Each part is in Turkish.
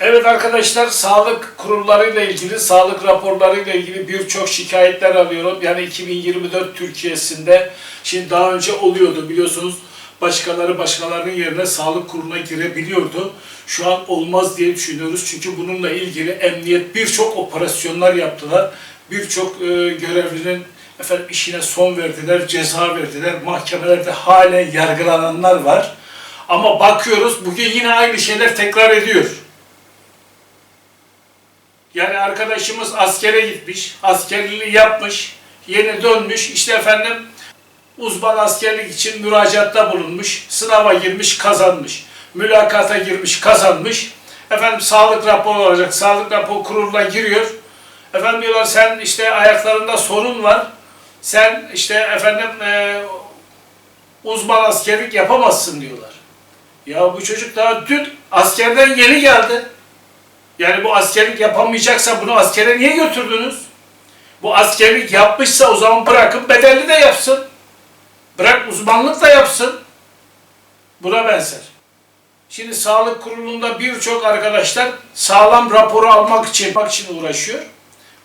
Evet arkadaşlar sağlık kurullarıyla ilgili, sağlık raporlarıyla ilgili birçok şikayetler alıyorum. Yani 2024 Türkiye'sinde şimdi daha önce oluyordu biliyorsunuz. Başkaları başkalarının yerine sağlık kuruluna girebiliyordu. Şu an olmaz diye düşünüyoruz. Çünkü bununla ilgili emniyet birçok operasyonlar yaptılar. Birçok e, görevlinin efendim işine son verdiler, ceza verdiler. Mahkemelerde halen yargılananlar var. Ama bakıyoruz bugün yine aynı şeyler tekrar ediyor. Yani arkadaşımız askere gitmiş, askerliği yapmış, yeni dönmüş, işte efendim uzman askerlik için müracaatta bulunmuş, sınava girmiş, kazanmış, mülakata girmiş, kazanmış. Efendim sağlık raporu olacak, sağlık raporu kuruluna giriyor. Efendim diyorlar sen işte ayaklarında sorun var, sen işte efendim e, uzman askerlik yapamazsın diyorlar. Ya bu çocuk daha dün askerden yeni geldi. Yani bu askerlik yapamayacaksa bunu askere niye götürdünüz? Bu askerlik yapmışsa o zaman bırakın bedelli de yapsın. Bırak uzmanlık da yapsın. Buna benzer. Şimdi sağlık kurulunda birçok arkadaşlar sağlam raporu almak için, almak için uğraşıyor.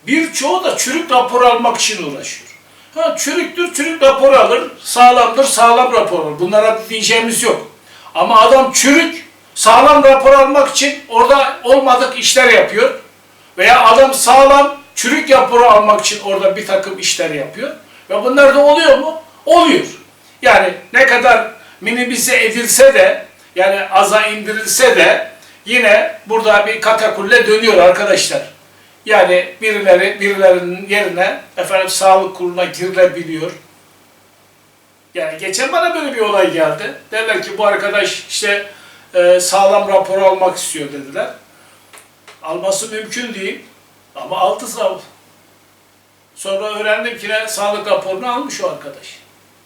Birçoğu da çürük raporu almak için uğraşıyor. Ha, çürüktür, çürük raporu alır. Sağlamdır, sağlam rapor alır. Bunlara diyeceğimiz yok. Ama adam çürük, sağlam rapor almak için orada olmadık işler yapıyor. Veya adam sağlam, çürük raporu almak için orada bir takım işler yapıyor. Ve bunlar da oluyor mu? Oluyor. Yani ne kadar minimize edilse de, yani aza indirilse de yine burada bir katakulle dönüyor arkadaşlar. Yani birileri birilerinin yerine efendim sağlık kuruluna girilebiliyor. Yani geçen bana böyle bir olay geldi. Derler ki bu arkadaş işte e, sağlam rapor almak istiyor dediler. Alması mümkün değil. Ama altı sav. Sonra öğrendim ki ne sağlık raporunu almış o arkadaş.